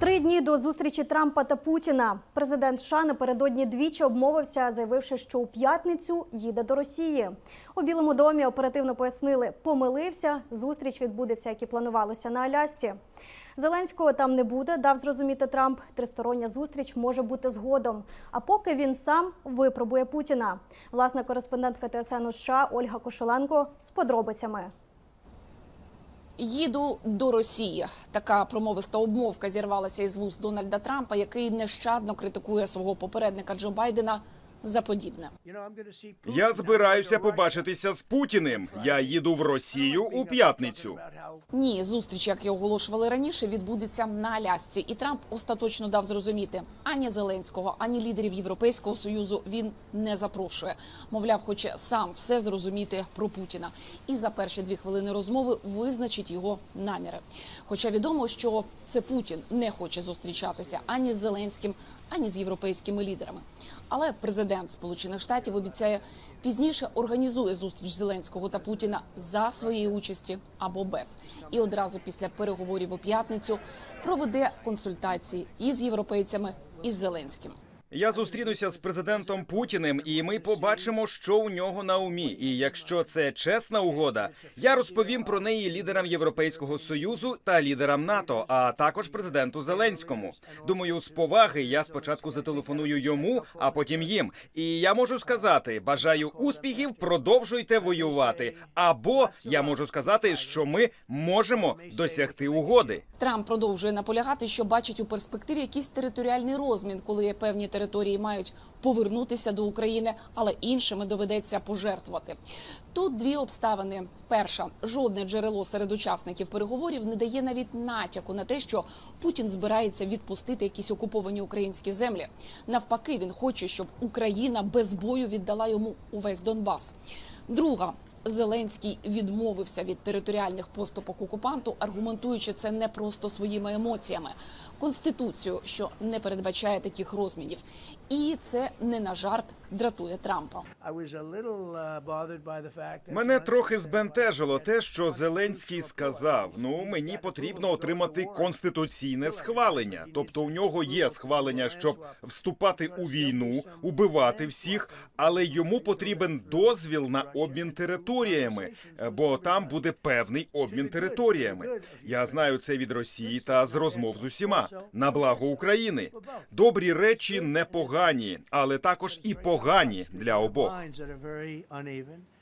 Три дні до зустрічі Трампа та Путіна президент США напередодні двічі обмовився, заявивши, що у п'ятницю їде до Росії. У Білому домі оперативно пояснили, помилився. Зустріч відбудеться, як і планувалося на Алясці. Зеленського там не буде, дав зрозуміти Трамп. Тристороння зустріч може бути згодом. А поки він сам випробує Путіна. Власна кореспондентка ТСН США Ольга Кошеленко з подробицями. Їду до Росії. Така промовиста обмовка зірвалася із вуст Дональда Трампа, який нещадно критикує свого попередника Джо Байдена за подібне. Я збираюся побачитися з Путіним. Я їду в Росію у п'ятницю. Ні, зустріч, як і оголошували раніше, відбудеться на Алясці. І Трамп остаточно дав зрозуміти ані Зеленського, ані лідерів Європейського союзу він не запрошує. Мовляв, хоче сам все зрозуміти про Путіна. І за перші дві хвилини розмови визначить його наміри. Хоча відомо, що це Путін не хоче зустрічатися ані з Зеленським, ані з європейськими лідерами. Але президент Сполучених Штатів обіцяє пізніше організує зустріч Зеленського та Путіна за своєї участі або без. І одразу після переговорів у п'ятницю проведе консультації із європейцями і з Зеленським. Я зустрінуся з президентом Путіним, і ми побачимо, що у нього на умі. І якщо це чесна угода, я розповім про неї лідерам Європейського союзу та лідерам НАТО, а також президенту Зеленському. Думаю, з поваги я спочатку зателефоную йому, а потім їм. І я можу сказати: бажаю успіхів, продовжуйте воювати. Або я можу сказати, що ми можемо досягти угоди. Трамп продовжує наполягати, що бачить у перспективі якийсь територіальний розмін, коли є певні території мають повернутися до України, але іншими доведеться пожертвувати. Тут дві обставини: перша жодне джерело серед учасників переговорів не дає навіть натяку на те, що Путін збирається відпустити якісь окуповані українські землі. Навпаки, він хоче, щоб Україна без бою віддала йому увесь Донбас. Друга Зеленський відмовився від територіальних поступок окупанту, аргументуючи це не просто своїми емоціями, конституцію, що не передбачає таких розмінів, і це не на жарт дратує Трампа. Мене трохи збентежило те, що Зеленський сказав: ну мені потрібно отримати конституційне схвалення. Тобто, у нього є схвалення, щоб вступати у війну, убивати всіх, але йому потрібен дозвіл на обмін територіями, бо там буде певний обмін територіями. Я знаю це від Росії та з розмов з усіма на благо України. Добрі речі непогані, але також і погані для обох.